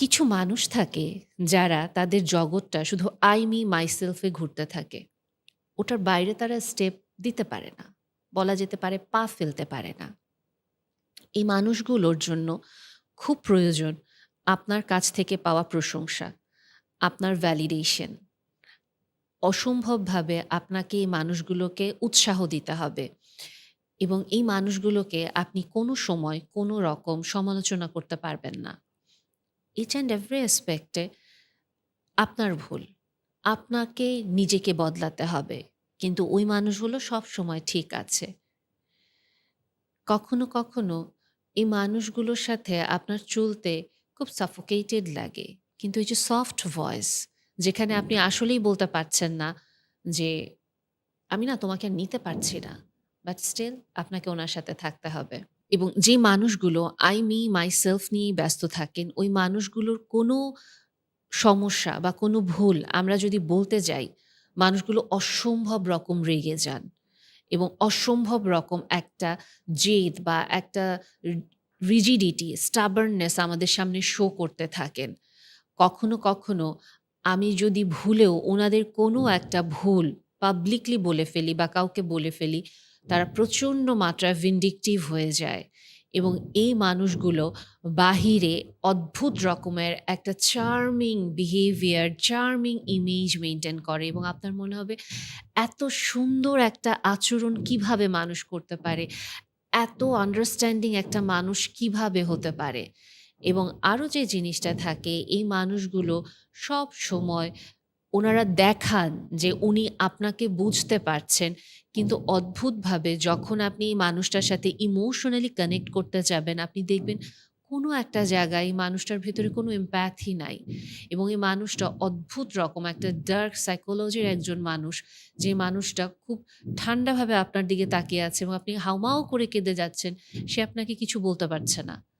কিছু মানুষ থাকে যারা তাদের জগৎটা শুধু আই মি মাইসেলফে ঘুরতে থাকে। ওটার বাইরে তারা স্টেপ দিতে পারে না। বলা যেতে পারে পা ফেলতে পারে না। এই মানুষগুলোর জন্য খুব প্রয়োজন আপনার কাছ থেকে পাওয়া প্রশংসা, আপনার ভ্যালিডেশন। অসম্ভবভাবে আপনাকে এই মানুষগুলোকে উৎসাহ দিতে হবে এবং এই মানুষগুলোকে আপনি কোনো সময় কোনো রকম সমালোচনা করতে পারবেন না। ইচ অ্যান্ড এভরি অ্যাসপেক্টে আপনার ভুল। আপনাকে নিজেকে বদলাতে হবে। কিন্তু ওই মানুষগুলো সবসময় ঠিক আছে। কখনো, কখনো এই মানুষগুলোর সাথে আপনার চলতে খুব সাফোকেটেড লাগে। কিন্তু এই যে সফট ভয়েস যেখানে আপনি আসলেই বলতে পারছেন না যে, "আমি না তোমাকে নিতে পারছি না।" বাট স্টিল আপনাকে ওনার সাথে থাকতে হবে। এবং যে মানুষগুলো আই, মি, মাইসেলফ নিয়েই ব্যস্ত থাকেন, ওই মানুষগুলোর কোনো সমস্যা বা কোনো ভুল আমরা যদি বলতে যাই, মানুষগুলো অসম্ভব রকম রেগে যান এবং অসম্ভব রকম একটা জেদ বা একটা রিজিডিটি, স্টাবার্ননেস আমাদের সামনে শো করতে থাকেন। কখনো, কখনো আমি যদি ভুলেও ওনাদের কোনো একটা ভুল পাবলিকলি বলে ফেলি বা কাউকে বলে ফেলি, তারা প্রচণ্ড মাত্রায় ভিন্ডিকটিভ হয়ে যায় এবং এই মানুষগুলো বাহিরে অদ্ভুত রকমের একটা charming behaviour, charming image maintain করে এবং আপনার মনে হবে এত সুন্দর একটা আচরণ কীভাবে মানুষ করতে পারে? এত আন্ডারস্ট্যান্ডিং একটা মানুষ কীভাবে হতে পারে? এবং আরও যে জিনিসটা থাকে এই মানুষগুলো সবসময় ওনারা দেখান যে উনি আপনাকে বুঝতে পারছেন। কিন্তু অদ্ভুতভাবে যখন আপনি এই মানুষটার সাথে ইমোশনালি কানেক্ট করতে যাবেন, আপনি দেখবেন কোনো একটা জায়গায় এই মানুষটার ভেতরে কোনো এমপ্যাথি নাই এবং এই মানুষটা অদ্ভুত রকম একটা ডার্ক সাইকোলজির একজন মানুষ। যে মানুষটা খুব ঠান্ডাভাবে আপনার দিকে তাকিয়ে আছে এবং আপনি হাউমাও করে কেঁদে যাচ্ছেন, সে আপনাকে কিছু বলতে পারছে না।